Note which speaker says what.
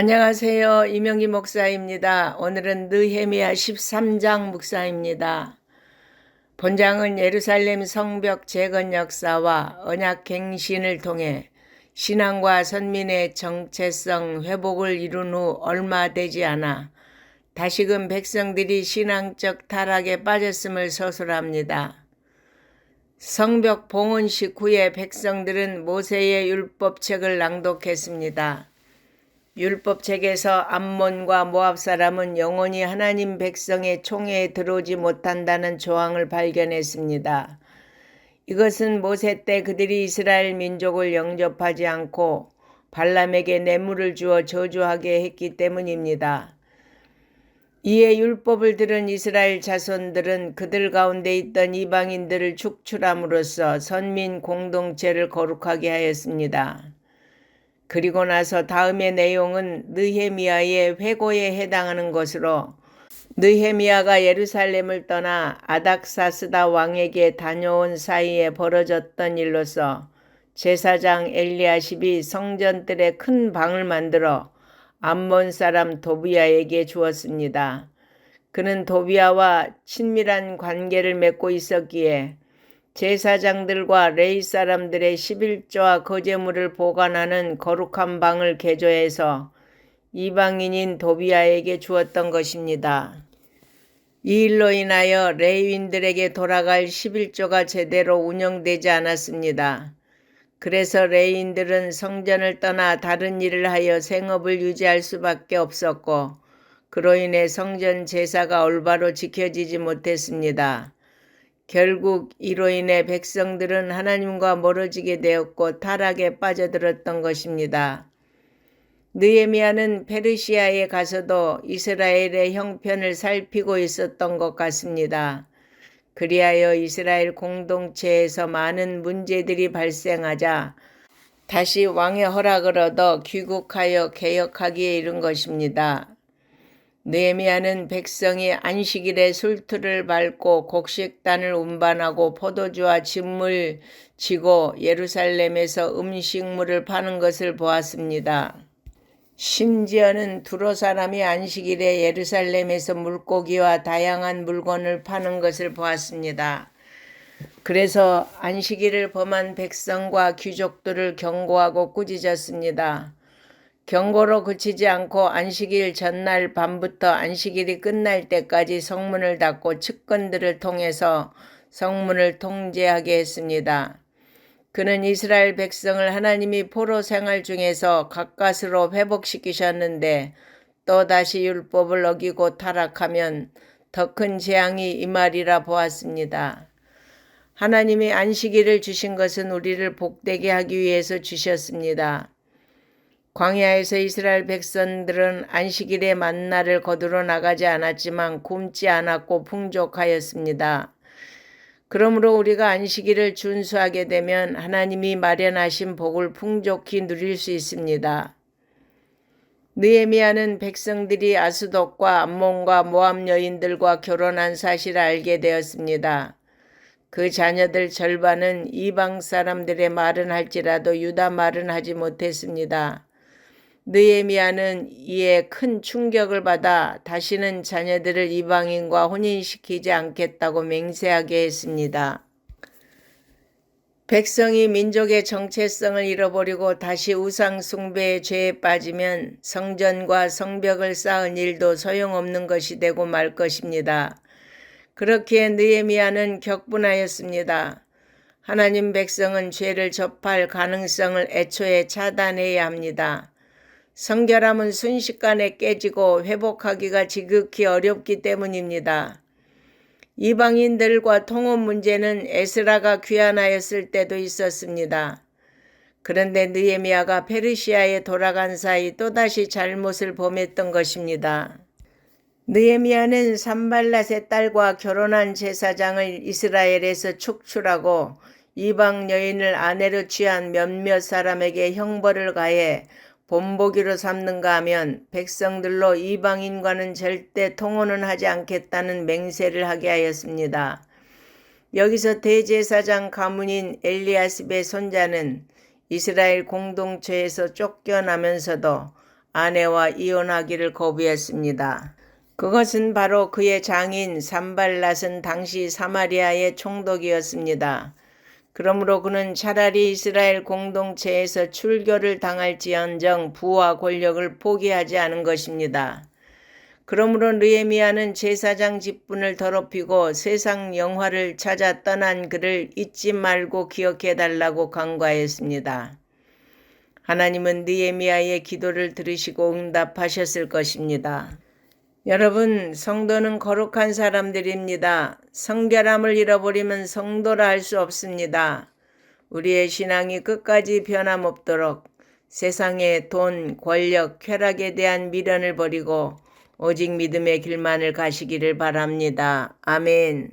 Speaker 1: 안녕하세요. 이명기 목사입니다. 오늘은 느헤미야 13장 묵사입니다. 본장은 예루살렘 성벽 재건 역사와 언약 갱신을 통해 신앙과 선민의 정체성 회복을 이룬 후 얼마 되지 않아 다시금 백성들이 신앙적 타락에 빠졌음을 서술합니다. 성벽 봉헌 식 후에 백성들은 모세의 율법책을 낭독했습니다. 율법 책에서 암몬과 모압 사람은 영원히 하나님 백성의 총회에 들어오지 못한다는 조항을 발견했습니다. 이것은 모세 때 그들이 이스라엘 민족을 영접하지 않고 발람에게 뇌물을 주어 저주하게 했기 때문입니다. 이에 율법을 들은 이스라엘 자손들은 그들 가운데 있던 이방인들을 축출함으로써 선민 공동체를 거룩하게 하였습니다. 그리고 나서 다음의 내용은 느헤미야의 회고에 해당하는 것으로 느헤미야가 예루살렘을 떠나 아닥사스다 왕에게 다녀온 사이에 벌어졌던 일로서 제사장 엘리야십이 성전들의 큰 방을 만들어 암몬 사람 도비야에게 주었습니다. 그는 도비야와 친밀한 관계를 맺고 있었기에 제사장들과 레이 사람들의 11조와 거제물을 보관하는 거룩한 방을 개조해서 이방인인 도비아에게 주었던 것입니다. 이 일로 인하여 레이인들에게 돌아갈 11조가 제대로 운영되지 않았습니다. 그래서 레이인들은 성전을 떠나 다른 일을 하여 생업을 유지할 수밖에 없었고, 그로 인해 성전 제사가 올바로 지켜지지 못했습니다. 결국 이로 인해 백성들은 하나님과 멀어지게 되었고 타락에 빠져들었던 것입니다. 느에미아는 페르시아에 가서도 이스라엘의 형편을 살피고 있었던 것 같습니다. 그리하여 이스라엘 공동체에서 많은 문제들이 발생하자 다시 왕의 허락을 얻어 귀국하여 개혁하기에 이른 것입니다. 느헤미야는 백성이 안식일에 술틀을 밟고 곡식단을 운반하고 포도주와 짐을 지고 예루살렘에서 음식물을 파는 것을 보았습니다. 심지어는 두로 사람이 안식일에 예루살렘에서 물고기와 다양한 물건을 파는 것을 보았습니다. 그래서 안식일을 범한 백성과 귀족들을 경고하고 꾸짖었습니다. 경고로 그치지 않고 안식일 전날 밤부터 안식일이 끝날 때까지 성문을 닫고 측근들을 통해서 성문을 통제하게 했습니다. 그는 이스라엘 백성을 하나님이 포로 생활 중에서 가까스로 회복시키셨는데 또다시 율법을 어기고 타락하면 더 큰 재앙이 임하리라 보았습니다. 하나님이 안식일을 주신 것은 우리를 복되게 하기 위해서 주셨습니다. 광야에서 이스라엘 백성들은 안식일에 만나를 거두러 나가지 않았지만 굶지 않았고 풍족하였습니다. 그러므로 우리가 안식일을 준수하게 되면 하나님이 마련하신 복을 풍족히 누릴 수 있습니다. 느에미아는 백성들이 아스돗과 암몬과 모함 여인들과 결혼한 사실을 알게 되었습니다. 그 자녀들 절반은 이방 사람들의 말은 할지라도 유다 말은 하지 못했습니다. 느에미아는 이에 큰 충격을 받아 다시는 자녀들을 이방인과 혼인시키지 않겠다고 맹세하게 했습니다. 백성이 민족의 정체성을 잃어버리고 다시 우상 숭배의 죄에 빠지면 성전과 성벽을 쌓은 일도 소용없는 것이 되고 말 것입니다. 그렇기에 느에미아는 격분하였습니다. 하나님 백성은 죄를 접할 가능성을 애초에 차단해야 합니다. 성결함은 순식간에 깨지고 회복하기가 지극히 어렵기 때문입니다. 이방인들과 통혼 문제는 에스라가 귀환하였을 때도 있었습니다. 그런데 느에미아가 페르시아에 돌아간 사이 또다시 잘못을 범했던 것입니다. 느에미아는 산발랏의 딸과 결혼한 제사장을 이스라엘에서 축출하고 이방 여인을 아내로 취한 몇몇 사람에게 형벌을 가해 본보기로 삼는가 하면 백성들로 이방인과는 절대 통혼은 하지 않겠다는 맹세를 하게 하였습니다. 여기서 대제사장 가문인 엘리아스의 손자는 이스라엘 공동체에서 쫓겨나면서도 아내와 이혼하기를 거부했습니다. 그것은 바로 그의 장인 산발랏은 당시 사마리아의 총독이었습니다. 그러므로 그는 차라리 이스라엘 공동체에서 출교를 당할지언정 부와 권력을 포기하지 않은 것입니다. 그러므로 느헤미야는 제사장 직분을 더럽히고 세상 영화를 찾아 떠난 그를 잊지 말고 기억해 달라고 간과했습니다. 하나님은 느헤미야의 기도를 들으시고 응답하셨을 것입니다. 여러분, 성도는 거룩한 사람들입니다. 성결함을 잃어버리면 성도라 할 수 없습니다. 우리의 신앙이 끝까지 변함없도록 세상의 돈, 권력, 쾌락에 대한 미련을 버리고 오직 믿음의 길만을 가시기를 바랍니다. 아멘.